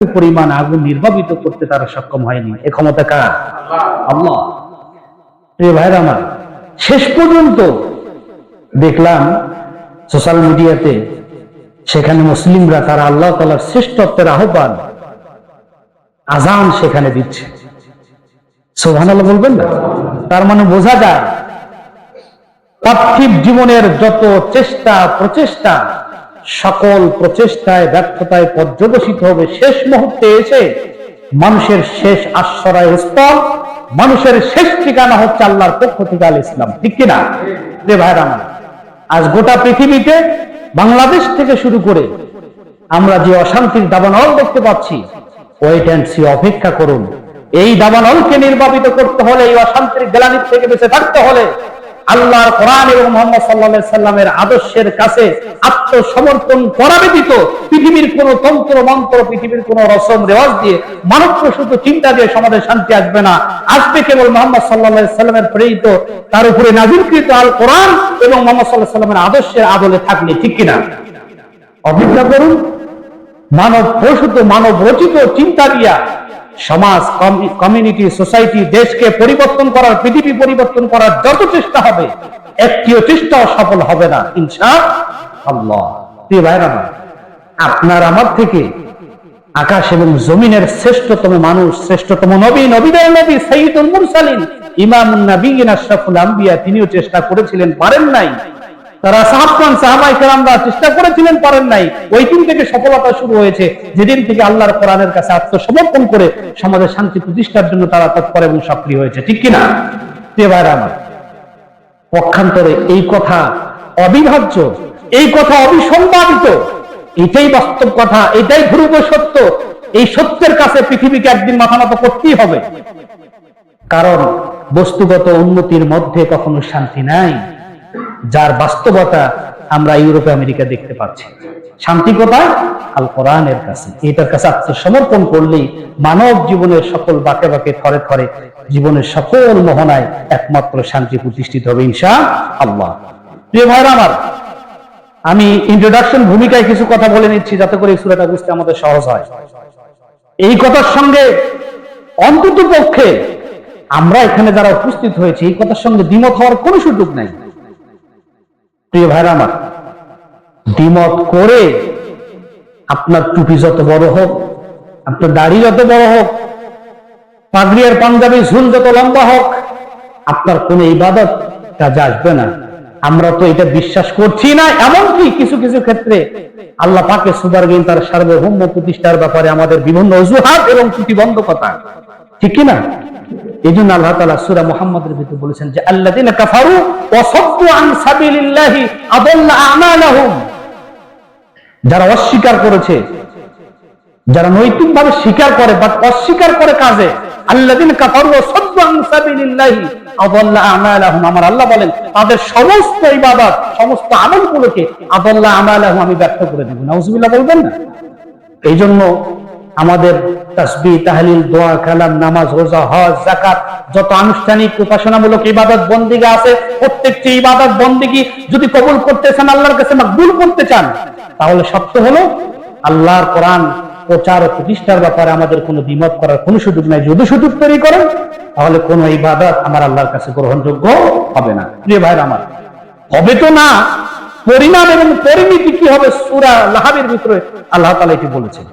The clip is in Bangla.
পরিমাণ আগুন নির্বাপিত করতে তারা সক্ষম হয়নি। এ ক্ষমতা কার? আল্লাহ। প্রিয় ভাইরা আমার, শেষ পর্যন্ত দেখলাম সোশ্যাল মিডিয়াতে সেখানে মুসলিমরা তারা আল্লাহ তালার শ্রেষ্ঠত্বের আহ্বান আজান সেখানে দিচ্ছে। সোহান আল্লাহ বলবেন না? তার মানে বোঝা যায়, পার্থিব জীবনের যত চেষ্টা, প্রচেষ্টা সকল প্রচেষ্টায়, ব্যর্থতায় পর্যবসিত হবে। শেষ মুহূর্তে এসে মানুষের শেষ আশ্রয় স্থল, মানুষের শেষ ঠিকানা হচ্ছে আল্লাহর পক্ষ থেকে আল ইসলাম। ঠিক কিনা রে ভাইরা আজ গোটা পৃথিবীতে বাংলাদেশ থেকে শুরু করে আমরা যে অশান্তির দাবানল দেখতে পাচ্ছি ওয়েট অ্যান্ড সি অপেক্ষা করুন। এই দাবানলকে নির্বাপিত করতে হলে, এই অশান্তির গ্লানির থেকে বেঁচে থাকতে হলে আল্লাহর কোরআন এবং মোহাম্মদ সাল্লাহ সাল্লামের আদর্শের কাছে আত্মসমর্পণ করা ব্যতীত পৃথিবীর কোন তন্ত্র, মন্ত্র, পৃথিবীর কোন রসম রেওয়াজ দিয়ে মানব প্রসূত চিন্তা দিয়ে সমাজে শান্তি আসবে না। আসবে কেবল মোহাম্মদ সাল্লাহ সাল্লামের প্রেরিত, তার উপরে নাজিরকৃত আল কোরআন এবং মোহাম্মদ সাল্লাহ সাল্লামের আদর্শের আদলে থাকলে ঠিক কিনা? অভিজ্ঞতা করুন। মানব প্রসূত, মানব রচিত চিন্তা দিয়া সমাজ কমিউনিটি সোসাইটি দেশকে পরিবর্তন করার, পৃথিবী পরিবর্তন করার যত চেষ্টা হবে, একটিও চেষ্টাও সফল হবে না, ইনশা আল্লাহ। প্রিয় ভাইরা আপনার আমার থেকে আকাশ এবং জমিনের শ্রেষ্ঠতম মানুষ, শ্রেষ্ঠতম নবী, নবীদের নবী সঈদুল মুরসালিন ইমামুন নবীন আশরাফুল আম্বিয়া, তিনিও চেষ্টা করেছিলেন, পারেন নাই। তারা সাহাবান সাহাবাই চেষ্টা করেছিলেন, পারেন নাই। ওই দিন থেকে সফলতা শুরু হয়েছে। যেদিন থেকে আল্লাহর কোরআনের কাছে আত্মসমর্পণ করে সমাজের শান্তি প্রতিষ্ঠার জন্য তারা তৎপর এবং সক্রিয় হয়েছে। ঠিক কিনা? ভাইরা আমার, পক্ষান্তরে এই কথা অবিভাজ্য, এই কথা অবিসম্বাদিত এটাই বাস্তব কথা, এটাই ধ্রুব সত্য। এই সত্যের কাছে পৃথিবীকে একদিন মাথা নত করতেই হবে। কারণ বস্তুগত উন্নতির মধ্যে কখনো শান্তি নাই। যার বাস্তবতা আমরা ইউরোপে, আমেরিকা দেখতে পাচ্ছি। শান্তি কোথায় আল কোরআনের কাছে। এটার কাছে আত্মসমর্পণ করলেই মানব জীবনের সকল বাঁকে বাকে, থরে থরে জীবনের সকল মোহনায় একমাত্র শান্তি প্রতিষ্ঠিত হবে ইনশা আল্লাহ প্রিয় ভাইরা আমার, আমি ইন্ট্রোডাকশন ভূমিকায় কিছু কথা বলে নিচ্ছি যাতে করে সুরাটা বুঝতে আমাদের সহজ হয়। এই কথার সঙ্গে অন্তত পক্ষে আমরা এখানে যারা উপস্থিত হয়েছি, এই কথার সঙ্গে দ্বিমত হওয়ার কোনো সুযোগ নাই। প্রিয় ভাইরা আমার, দ্বিমত করে আপনার টুপি যত বড় হোক, আপনার দাড়ি যত বড় হোক, পাগড়ি আর পাঞ্জাবি, ঝুল যত লম্বা হোক, আপনার কোন ইবাদত কাজে আসবে না। আমরা তো এটা বিশ্বাস করছি না, এমনকি কিছু কিছু ক্ষেত্রে আল্লাহ পাকে সুবারবিন তার সার্বভৌম প্রতিষ্ঠার ব্যাপারে আমাদের বিভিন্ন অজুহাত এবং প্রতিবন্ধকতা। ঠিক কিনা এই জন্য আল্লাহ তালা সুরা মোহাম্মদের ভিতরে বলেছেন যে আল্লাহ কাফারু ওয়াসাদ্দু আন যারা অস্বীকার করেছে, যারা নৈতিকভাবে স্বীকার করে বাট অস্বীকার করে কাজে কাফারু ওয়াসাদ্দু আন আমার আল্লাহ বলেন, তাদের সমস্ত ইবাদত, সমস্ত আমি ব্যর্থ করে দেব। নাউজুবিল্লাহ বলবেন না। এই জন্য আমাদের তাসবি, তাহলিল, দোয়া, কালাম, নামাজ, রোজা, হজ জাকাত যত আনুষ্ঠানিক উপাসনামূলক ইবাদত বন্দিগা আছে, প্রত্যেকটি ইবাদত বন্দিগি যদি কবুল করতে চান, আল্লাহর কাছে মাকবুল করতে চান, তাহলে সত্য হলো আল্লাহর কোরআন প্রচার ও প্রতিষ্ঠার ব্যাপারে আমাদের কোনো দ্বিমত করার কোনো সুযোগ নাই। যদি সুযোগ তৈরি করেন, তাহলে কোনো ইবাদত আমার আল্লাহর কাছে গ্রহণযোগ্য হবে না। প্রিয় ভাইরা আমার, হবে তো না, পরিণাম এবং পরিণতি কি হবে সুরা লাহাবের ভিতরে আল্লাহ তালা এটি বলেছেন।